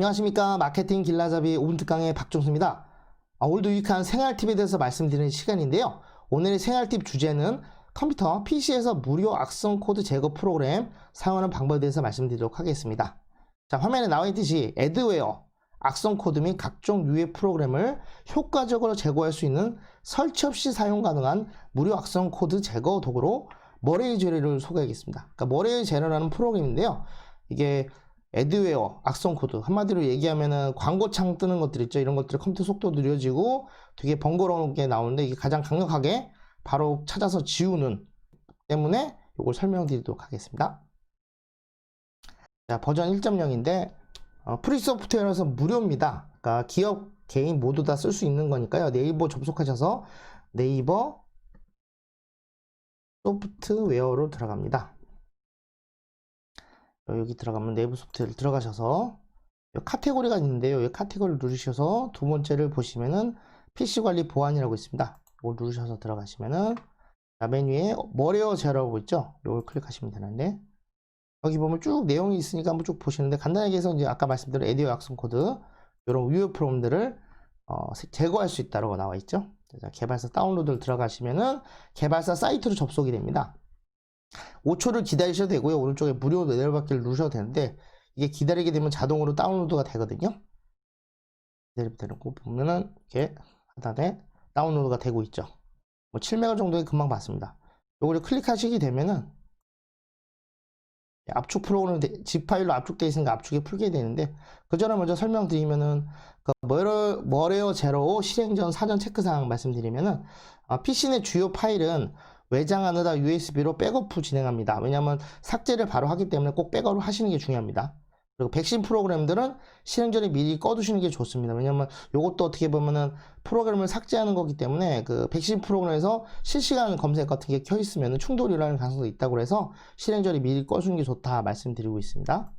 안녕하십니까 마케팅 길라잡이 5분 특강의 박종수입니다. 아, 오늘도 유익한 생활팁에 대해서 말씀드리는 시간인데요. 오늘의 생활팁 주제는 컴퓨터 PC에서 무료 악성 코드 제거 프로그램 사용하는 방법에 대해서 말씀드리도록 하겠습니다. 자 화면에 나와 있듯이 애드웨어 악성 코드 및 각종 유해 프로그램을 효과적으로 제거할 수 있는 설치 없이 사용 가능한 무료 악성 코드 제거 도구로 머레이 제로를 소개하겠습니다. 그러니까 머레이 제로라는 프로그램인데요. 이게 애드웨어, 악성 코드 한마디로 얘기하면은 광고창 뜨는 것들 있죠. 이런 것들 컴퓨터 속도 느려지고 되게 번거로운 게 나오는데 이게 가장 강력하게 바로 찾아서 지우는 때문에 이걸 설명드리도록 하겠습니다. 자, 버전 1.0인데 어, 프리 소프트웨어라서 무료입니다. 그러니까 기업, 개인 모두 다 쓸 수 있는 거니까요. 네이버 접속하셔서 네이버 소프트웨어로 들어갑니다. 여기 들어가면 네이버 소프트웨어 들어가셔서 이 카테고리가 있는데요. 이 카테고리를 누르셔서 두 번째를 보시면은 PC 관리 보안이라고 있습니다. 이걸 누르셔서 들어가시면은 자, 메뉴에 머레어 제어라고 있죠. 이걸 클릭하시면 되는데 여기 보면 쭉 내용이 있으니까 한번 쭉 보시는데 간단하게 해서 이제 아까 말씀드린 에디오 악성 코드 이런 유효 프로그램들을 어, 제거할 수 있다고 나와 있죠. 자, 개발사 다운로드를 들어가시면은 개발사 사이트로 접속이 됩니다. 5초를 기다리셔도 되고요. 오른쪽에 무료 내려받기를 누르셔도 되는데 이게 기다리게 되면 자동으로 다운로드가 되거든요. 기다리면 되는 거 보면은 이렇게 하단에 다운로드가 되고 있죠. 뭐 7메가 정도에 금방 받습니다. 요거를 클릭하시게 되면은 압축 프로그램 집 파일로 압축되어 있으니까 압축에 풀게 되는데 그 전에 먼저 설명드리면은 그 머레어, 머레어 제로 실행 전 사전 체크 사항 말씀드리면은 아, PC 내 주요 파일은 외장 안에다 USB로 백업 후 진행합니다. 왜냐하면 삭제를 바로 하기 때문에 꼭 백업을 하시는 게 중요합니다. 그리고 백신 프로그램들은 실행 전에 미리 꺼두시는 게 좋습니다. 왜냐하면 이것도 어떻게 보면은 프로그램을 삭제하는 거기 때문에 그 백신 프로그램에서 실시간 검색 같은 게 켜 있으면 충돌이 일어나는 가능성도 있다고 해서 실행 전에 미리 꺼주는 게 좋다 말씀드리고 있습니다.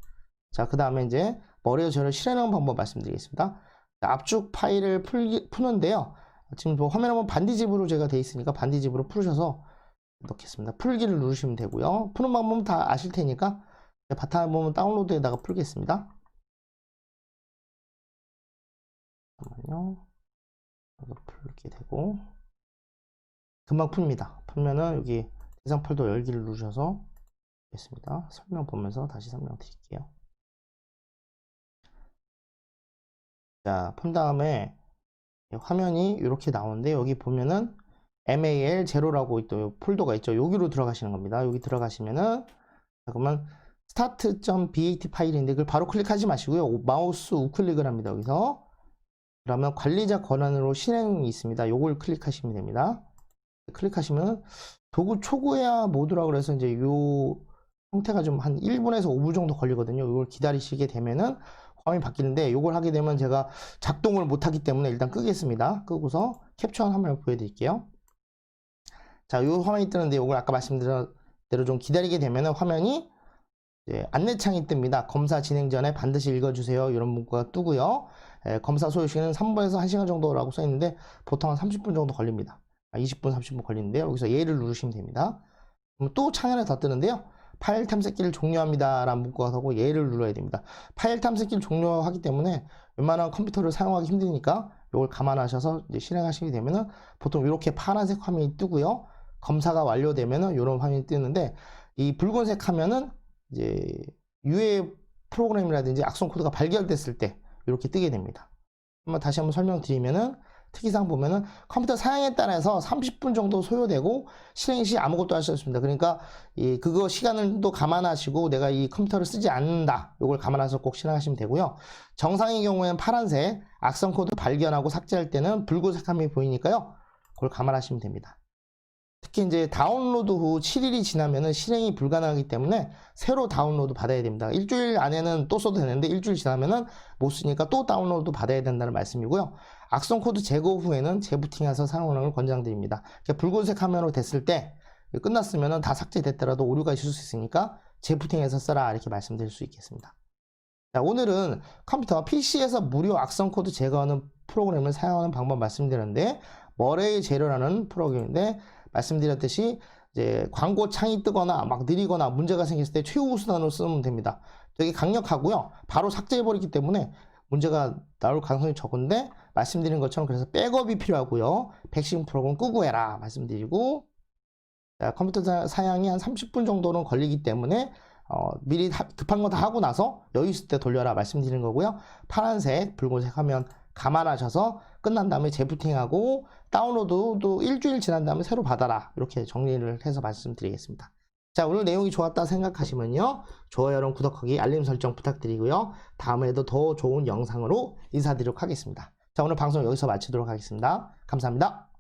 자, 그 다음에 이제 머리어 저를 실행하는 방법 말씀드리겠습니다. 자, 압축 파일을 풀기, 푸는데요. 지금 뭐 화면 한번 반디집으로 제가 돼 있으니까 반디집으로 풀으셔서 넣겠습니다. 풀기를 누르시면 되고요. 푸는 방법은 다 아실 테니까 바탕 보면 다운로드에다가 풀겠습니다. 잠깐만요. 풀게 되고 금방 풉니다. 풀면은 여기 대상 폴더 열기를 누르셔서 겠습니다. 설명 보면서 다시 설명 드릴게요. 자, 푼 다음에 화면이 이렇게 나오는데 여기 보면은 mal 제로라고 또 폴더가 있죠. 여기로 들어가시는 겁니다. 여기 들어가시면은 잠깐만 start.bat 파일인데 그걸 바로 클릭하지 마시고요. 마우스 우클릭을 합니다. 여기서 그러면 관리자 권한으로 실행이 있습니다. 요걸 클릭하시면 됩니다. 클릭하시면 도구 초고야 모드라고 그래서 이제 요 형태가 좀 한 1분에서 5분 정도 걸리거든요. 이걸 기다리시게 되면은 화면이 바뀌는데 이걸 하게 되면 제가 작동을 못 하기 때문에 일단 끄겠습니다. 끄고서 캡처한 화면을 보여드릴게요. 자, 이 화면이 뜨는데 이걸 아까 말씀드린 대로 좀 기다리게 되면은 화면이 안내창이 뜹니다. 검사 진행 전에 반드시 읽어주세요. 이런 문구가 뜨고요. 에, 검사 소요 시간은 3분에서 1시간 정도라고 써 있는데 보통 한 30분 정도 걸립니다. 20분, 30분 걸리는데요. 여기서 예를 누르시면 됩니다. 또창 하나 더 뜨는데요. 파일 탐색기를 종료합니다. 라는 문구가 서고 예를 눌러야 됩니다. 파일 탐색기를 종료하기 때문에 웬만한 컴퓨터를 사용하기 힘드니까 이걸 감안하셔서 실행하시게 되면은 보통 이렇게 파란색 화면이 뜨고요. 검사가 완료되면은 이런 화면이 뜨는데 이 붉은색 화면은 이제 유해 프로그램이라든지 악성 코드가 발견됐을 때 이렇게 뜨게 됩니다. 한번 다시 한번 설명드리면은 특이사항 보면은 컴퓨터 사양에 따라서 30분 정도 소요되고 실행 시 아무것도 할 수 없습니다. 그러니까 이 그거 시간을 또 감안하시고 내가 이 컴퓨터를 쓰지 않는다. 이걸 감안해서 꼭 실행하시면 되고요. 정상의 경우에는 파란색 악성 코드 발견하고 삭제할 때는 붉은색 화면이 보이니까요. 그걸 감안하시면 됩니다. 특히 이제 다운로드 후 7일이 지나면은 실행이 불가능하기 때문에 새로 다운로드 받아야 됩니다. 일주일 안에는 또 써도 되는데 일주일 지나면은 못 쓰니까 또 다운로드 받아야 된다는 말씀이고요. 악성 코드 제거 후에는 재부팅해서 사용하는 걸 권장드립니다. 붉은색 화면으로 됐을 때 끝났으면은 다 삭제됐더라도 오류가 있을 수 있으니까 재부팅해서 써라 이렇게 말씀드릴 수 있겠습니다. 자, 오늘은 컴퓨터 PC에서 무료 악성 코드 제거하는 프로그램을 사용하는 방법 말씀드렸는데 머레이 제로라는 프로그램인데 말씀드렸듯이 이제 광고 창이 뜨거나 막 느리거나 문제가 생겼을 때 최우 수단으로 쓰면 됩니다. 되게 강력하고요. 바로 삭제해버리기 때문에 문제가 나올 가능성이 적은데 말씀드린 것처럼 그래서 백업이 필요하고요. 백신 프로그램 끄고 해라 말씀드리고 자, 컴퓨터 사- 사양이 한 30분 정도는 걸리기 때문에 어, 미리 다- 급한 거 다 하고 나서 여유 있을 때 돌려라 말씀드리는 거고요. 파란색, 붉은색 하면 감안하셔서 끝난 다음에 재부팅하고 다운로드도 일주일 지난 다음에 새로 받아라. 이렇게 정리를 해서 말씀드리겠습니다. 자 오늘 내용이 좋았다 생각하시면요. 좋아요랑 구독하기 알림 설정 부탁드리고요. 다음에도 더 좋은 영상으로 인사드리도록 하겠습니다. 자 오늘 방송 여기서 마치도록 하겠습니다. 감사합니다